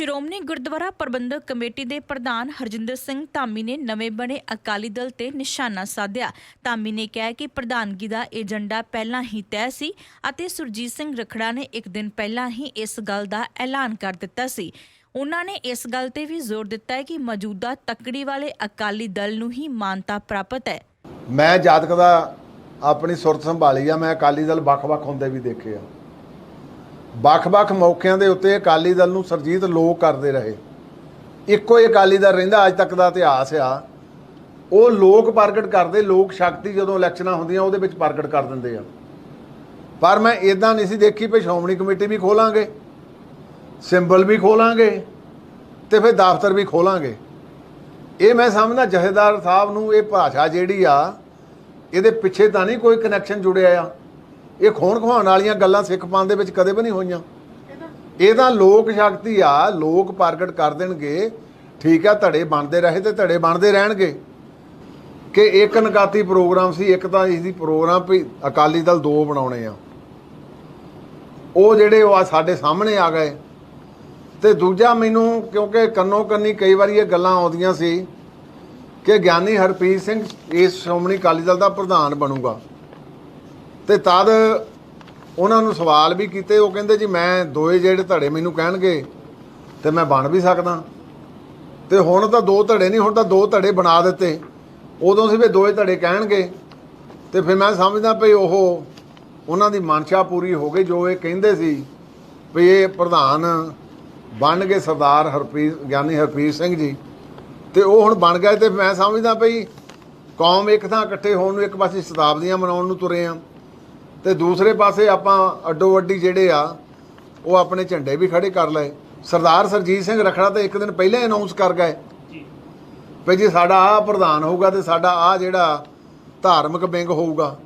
ਸ਼੍ਰੋਮਣੀ ਗੁਰਦੁਆਰਾ ਪ੍ਰਬੰਧਕ committee ਦੇ ਪ੍ਰਧਾਨ ਹਰਜਿੰਦਰ ਸਿੰਘ ਧਾਮੀ ਨੇ ਨਵੇਂ ਬਣੇ ਅਕਾਲੀ ਦਲ ਤੇ ਨਿਸ਼ਾਨਾ ਸਾਧਿਆ। ਧਾਮੀ ਨੇ ਕਿਹਾ ਕਿ ਪ੍ਰਧਾਨਗੀ ਦਾ ਏਜੰਡਾ ਪਹਿਲਾਂ ਹੀ ਤੈਅ ਸੀ ਅਤੇ ਸੁਰਜੀਤ ਸਿੰਘ ਰਖੜਾ ਨੇ ਇੱਕ ਦਿਨ ਪਹਿਲਾਂ ਹੀ ਇਸ ਗੱਲ ਦਾ ਐਲਾਨ ਕਰ ਦਿੱਤਾ ਸੀ। ਉਹਨਾਂ ਨੇ ਇਸ ਗੱਲ ਤੇ ਵੀ ਜ਼ੋਰ ਦਿੱਤਾ ਹੈ ਕਿ ਮੌਜੂਦਾ ਤਕੜੀ ਵਾਲੇ ਅਕਾਲੀ ਦਲ ਨੂੰ ਹੀ ਮਾਨਤਾ ਪ੍ਰਾਪਤ ਹੈ। ਮੈਂ ਜਾਤਕ ਦਾ ਆਪਣੀ ਸੁਰਤ ਸੰਭਾਲੀ ਆ, ਮੈਂ ਅਕਾਲੀ ਦਲ ਵੱਖ-ਵੱਖ ਹੁੰਦੇ ਵੀ ਦੇਖੇ ਆ। ਵੱਖ-ਵੱਖ ਮੌਕਿਆਂ ਦੇ ਉੱਤੇ ਅਕਾਲੀ ਦਲ ਨੂੰ ਸਰਜੀਤ ਲੋਕ ਕਰਦੇ ਰਹੇ। ਇੱਕੋ ਹੀ ਅਕਾਲੀ ਦਲ ਰਹਿੰਦਾ, ਅੱਜ ਤੱਕ ਦਾ ਇਤਿਹਾਸ ਆ। ਉਹ ਲੋਕ ਪ੍ਰਗਟ ਕਰਦੇ, ਲੋਕ ਸ਼ਕਤੀ ਜਦੋਂ ਇਲੈਕਸ਼ਨਾਂ ਹੁੰਦੀਆਂ, ਉਹਦੇ ਵਿੱਚ ਪ੍ਰਗਟ ਕਰ ਦਿੰਦੇ ਆ। ਪਰ ਮੈਂ ਇਦਾਂ ਨਹੀਂ ਸੀ ਦੇਖੀ ਵੀ ਸ਼੍ਰੋਮਣੀ ਕਮੇਟੀ ਵੀ ਖੋਲਾਂਗੇ, ਸਿੰਬਲ ਵੀ ਖੋਲਾਂਗੇ ਤੇ ਫਿਰ ਦਫ਼ਤਰ ਵੀ ਖੋਲਾਂਗੇ। ਇਹ ਮੈਂ ਸਮਝਦਾ, ਜਥੇਦਾਰ ਸਾਹਿਬ ਨੂੰ ਇਹ ਭਾਸ਼ਾ ਜਿਹੜੀ ਆ, ਇਹਦੇ ਪਿੱਛੇ ਤਾਂ ਨਹੀਂ ਕੋਈ ਕਨੈਕਸ਼ਨ ਜੁੜਿਆ ਆ। ਇਹ ਖੋਣ ਖਵਾਉਣ ਵਾਲੀਆਂ ਗੱਲਾਂ ਸਿੱਖ ਪੰਥ ਦੇ ਵਿੱਚ ਕਦੇ ਵੀ ਨਹੀਂ ਹੋਈਆਂ। ਇਹ ਤਾਂ ਲੋਕ ਸ਼ਕਤੀ ਆ, ਲੋਕ ਪ੍ਰਗਟ ਕਰ ਦੇਣਗੇ। ਠੀਕ ਆ, ਧੜੇ ਬਣਦੇ ਰਹੇ ਤੇ ਧੜੇ ਬਣਦੇ ਰਹਿਣਗੇ। ਕਿ ਇੱਕ ਨਗਾਤੀ ਪ੍ਰੋਗਰਾਮ ਸੀ, ਇੱਕ ਤਾਂ ਇਸ ਦੀ ਪ੍ਰੋਗਰਾਮ ਵੀ ਅਕਾਲੀ ਦਲ ਦੋ ਬਣਾਉਣੇ ਆ। ਉਹ ਜਿਹੜੇ ਉਹ ਆ ਸਾਡੇ ਸਾਹਮਣੇ ਆ ਗਏ। ਤੇ ਦੂਜਾ ਮੈਨੂੰ, ਕਿਉਂਕਿ ਕੰਨੋ ਕੰਨੀ ਕਈ ਵਾਰੀ ਇਹ ਗੱਲਾਂ ਆਉਂਦੀਆਂ ਸੀ ਕਿ ਗਿਆਨੀ ਹਰਪ੍ਰੀਤ ਸਿੰਘ ਇਸ ਸ਼੍ਰੋਮਣੀ ਅਕਾਲੀ ਦਲ ਦਾ ਪ੍ਰਧਾਨ ਬਣੂਗਾ। ਤੇ ਤਦ ਉਹਨਾਂ ਨੂੰ ਸਵਾਲ ਵੀ ਕੀਤੇ, ਉਹ ਕਹਿੰਦੇ ਜੀ ਮੈਂ ਦੋਏ ਜਿਹੜੇ ਧੜੇ ਮੈਨੂੰ ਕਹਿਣਗੇ ਤੇ ਮੈਂ ਬਣ ਵੀ ਸਕਦਾ। ਤੇ ਹੁਣ ਤਾਂ ਦੋ ਧੜੇ ਨਹੀਂ, ਹੁਣ ਤਾਂ ਦੋ ਧੜੇ ਬਣਾ ਦਿੱਤੇ। ਉਦੋਂ ਸੀ ਵੀ ਦੋਏ ਧੜੇ ਕਹਿਣਗੇ। ਤੇ ਫਿਰ ਮੈਂ ਸਮਝਦਾ ਭਈ ਉਹ ਉਹਨਾਂ ਦੀ ਮਨਸ਼ਾ ਪੂਰੀ ਹੋ ਗਈ, ਜੋ ਇਹ ਕਹਿੰਦੇ ਸੀ ਵੀ ਇਹ ਪ੍ਰਧਾਨ ਬਣ ਗਏ ਸਰਦਾਰ ਹਰਪ੍ਰੀਤ, ਗਿਆਨੀ ਹਰਪ੍ਰੀਤ ਸਿੰਘ ਜੀ। ਤੇ ਉਹ ਹੁਣ ਬਣ ਗਏ ਤੇ ਮੈਂ ਸਮਝਦਾ ਭਈ ਕੌਮ ਇੱਕ ਥਾਂ ਇਕੱਠੇ ਹੋਣ ਨੂੰ ਇੱਕ ਪਾਸੇ ਸ਼ਤਾਬਦੀਆਂ ਮਨਾਉਣ ਨੂੰ ਤੁਰੇ ਆ। ਤੇ ਦੂਸਰੇ ਪਾਸੇ ਆਪਾਂ ਅੱਡੋ ਅੱਡੀ ਜਿਹੜੇ ਆ ਉਹ ਆਪਣੇ ਝੰਡੇ ਵੀ ਖੜੇ ਕਰ ਲਏ। ਸਰਦਾਰ ਸਰਜੀਤ ਸਿੰਘ ਰਖੜਾ ਤਾਂ ਇੱਕ ਦਿਨ ਪਹਿਲਾਂ ਅਨਾਉਂਸ ਕਰ ਗਏ ਵੀ ਜੀ ਸਾਡਾ ਆ ਪ੍ਰਧਾਨ ਹੋਊਗਾ ਤੇ ਸਾਡਾ ਆ ਜਿਹੜਾ ਧਾਰਮਿਕ ਵਿੰਗ ਹੋਊਗਾ।